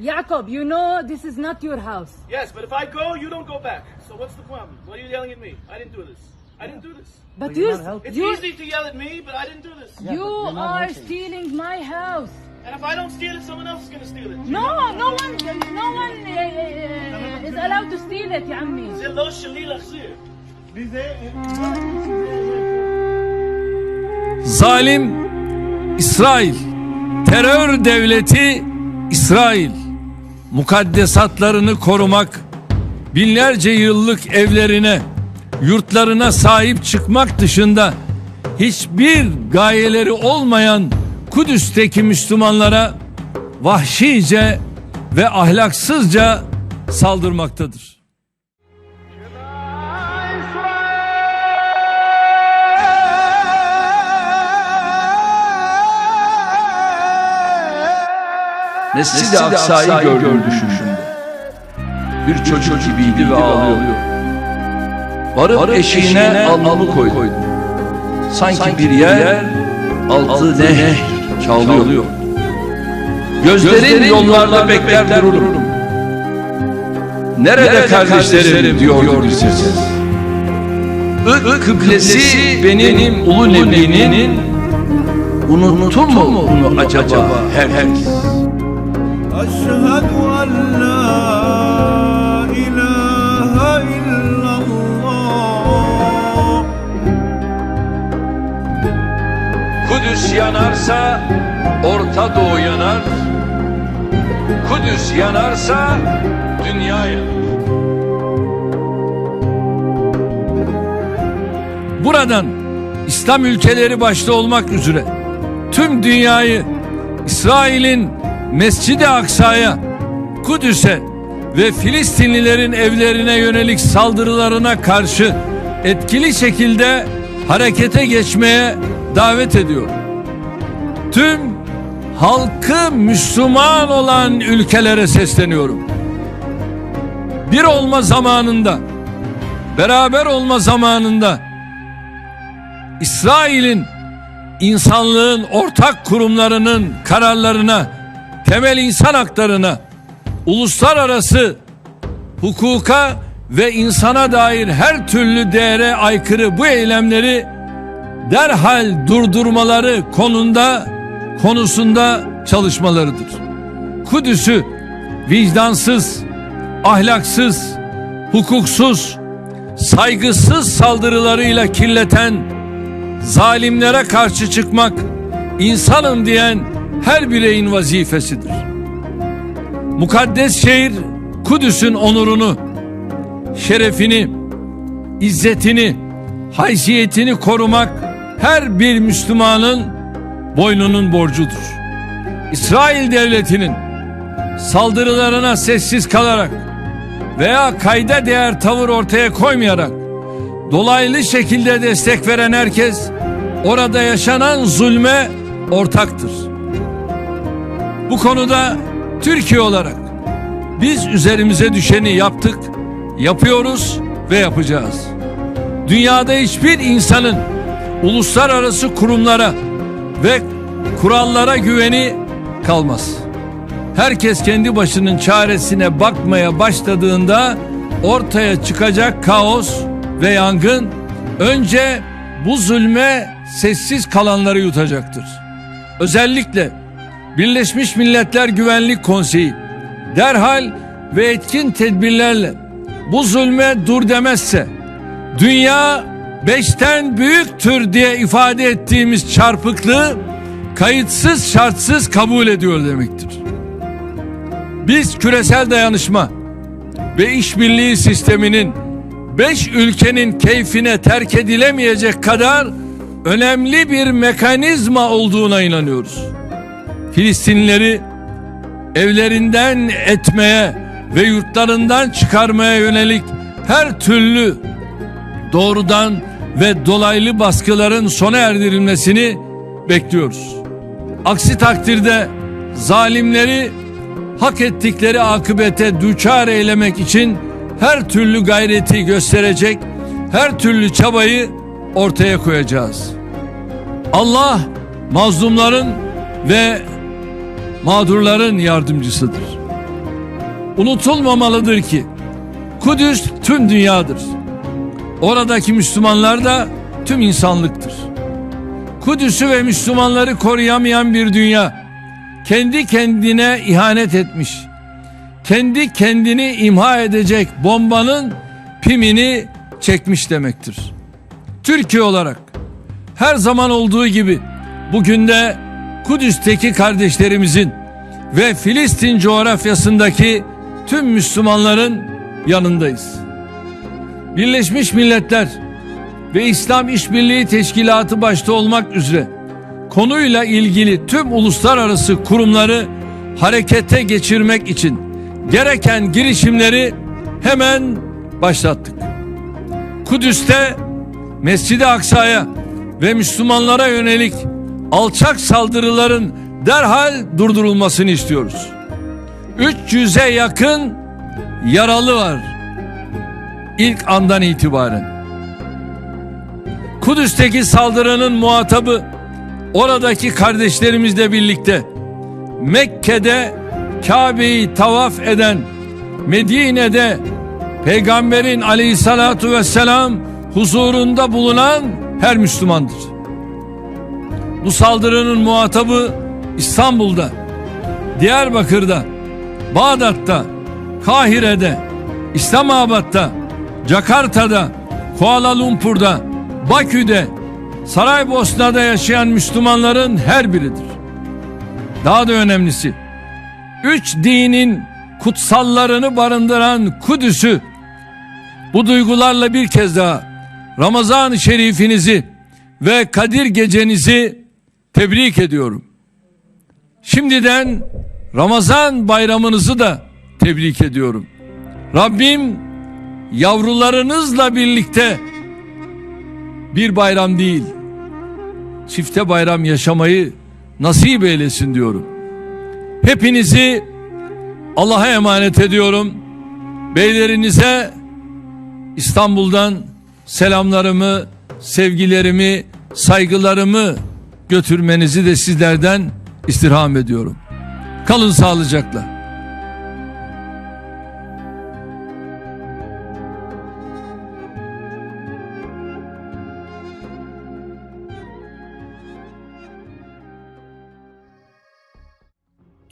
Jacob, you know this is not your house. Yes, but if I go, you don't go back. So what's the problem? Why are you yelling at me? I didn't do this. I didn't do this. But you're you, not helping. It's you, easy to yell at me, but I didn't do this. you but you're not are helping. stealing my house. And if I don't steal it, someone else is gonna steal it. No, no one, no one uh, uh, is allowed to steal it, يا عمي. זה לא שלי להחזיר. Zalim İsrail. Terör devleti İsrail. Mukaddesatlarını korumak, binlerce yıllık evlerine, yurtlarına sahip çıkmak dışında hiçbir gayeleri olmayan Kudüs'teki Müslümanlara vahşice ve ahlaksızca saldırmaktadır. Mescid-i Aksa'yı gördüm düşündüm. Bir çocuk gibiydi ve ağlıyor. Varıp eşiğine alnımı koydum. Sanki bir yer altı ne çağlıyor. Gözlerin yollarda bekler dururum. Nerede kardeşlerim diyordu bir ses. Irak kıblesi benim ulu nebinin Unuttun mu bunu acaba herkes? أشهد أن لا إله إلا الله Kudüs yanarsa Orta Doğu yanar. Kudüs yanarsa dünya yanar. Buradan İslam ülkeleri başta olmak üzere tüm dünyayı İsrail'in Mescid-i Aksa'ya, Kudüs'e ve Filistinlilerin evlerine yönelik saldırılarına karşı etkili şekilde harekete geçmeye davet ediyor. Tüm halkı Müslüman olan ülkelere sesleniyorum. Bir olma zamanında, beraber olma zamanında İsrail'in insanlığın ortak kurumlarının kararlarına, temel insan haklarına, uluslararası hukuka ve insana dair her türlü değere aykırı bu eylemleri derhal durdurmaları konunda konusunda çalışmalarıdır. Kudüs'ü vicdansız, ahlaksız, hukuksuz, saygısız saldırılarıyla kirleten zalimlere karşı çıkmak insanım diyen her bireyin vazifesidir. Mukaddes şehir Kudüs'ün onurunu, şerefini, izzetini, haysiyetini korumak her bir Müslümanın boynunun borcudur. İsrail devletinin saldırılarına sessiz kalarak veya kayda değer tavır ortaya koymayarak dolaylı şekilde destek veren herkes orada yaşanan zulme ortaktır. Bu konuda Türkiye olarak biz üzerimize düşeni yaptık, yapıyoruz ve yapacağız. Dünyada hiçbir insanın uluslararası kurumlara ve kurallara güveni kalmaz. Herkes kendi başının çaresine bakmaya başladığında ortaya çıkacak kaos ve yangın önce bu zulme sessiz kalanları yutacaktır. Özellikle Birleşmiş Milletler Güvenlik Konseyi derhal ve etkin tedbirlerle bu zulme dur demezse dünya beşten büyüktür diye ifade ettiğimiz çarpıklığı kayıtsız şartsız kabul ediyor demektir. Biz küresel dayanışma ve işbirliği sisteminin beş ülkenin keyfine terk edilemeyecek kadar önemli bir mekanizma olduğuna inanıyoruz. Filistinlileri evlerinden etmeye ve yurtlarından çıkarmaya yönelik her türlü doğrudan ve dolaylı baskıların sona erdirilmesini bekliyoruz. Aksi takdirde zalimleri hak ettikleri akıbete düçar eylemek için her türlü gayreti gösterecek, her türlü çabayı ortaya koyacağız. Allah mazlumların ve mağdurların yardımcısıdır. unutulmamalıdır ki Kudüs tüm dünyadır. Oradaki Müslümanlar da tüm insanlıktır. Kudüs'ü ve Müslümanları koruyamayan bir dünya kendi kendine ihanet etmiş. Kendi kendini imha edecek bombanın pimini çekmiş demektir. Türkiye olarak her zaman olduğu gibi bugün de Kudüs'teki kardeşlerimizin ve Filistin coğrafyasındaki tüm Müslümanların yanındayız. Birleşmiş Milletler ve İslam İşbirliği Teşkilatı başta olmak üzere konuyla ilgili tüm uluslararası kurumları harekete geçirmek için gereken girişimleri hemen başlattık. Kudüs'te Mescid-i Aksa'ya ve Müslümanlara yönelik alçak saldırıların derhal durdurulmasını istiyoruz. 300'e yakın yaralı var ilk andan itibaren. Kudüs'teki saldırının muhatabı oradaki kardeşlerimizle birlikte Mekke'de Kabe'yi tavaf eden Medine'de Peygamberin aleyhissalatu vesselam huzurunda bulunan her Müslümandır. Bu saldırının muhatabı İstanbul'da, Diyarbakır'da, Bağdat'ta, Kahire'de, İslamabad'da, Jakarta'da, Kuala Lumpur'da, Bakü'de, Saraybosna'da yaşayan Müslümanların her biridir. Daha da önemlisi, üç dinin kutsallarını barındıran Kudüs'ü bu duygularla bir kez daha Ramazan-ı Şerifinizi ve Kadir Gecenizi tebrik ediyorum. Şimdiden Ramazan bayramınızı da tebrik ediyorum. Rabbim yavrularınızla birlikte bir bayram değil, çifte bayram yaşamayı nasip eylesin diyorum. Hepinizi Allah'a emanet ediyorum. Beylerinize İstanbul'dan selamlarımı, sevgilerimi, saygılarımı götürmenizi de sizlerden istirham ediyorum. Kalın sağlıcakla.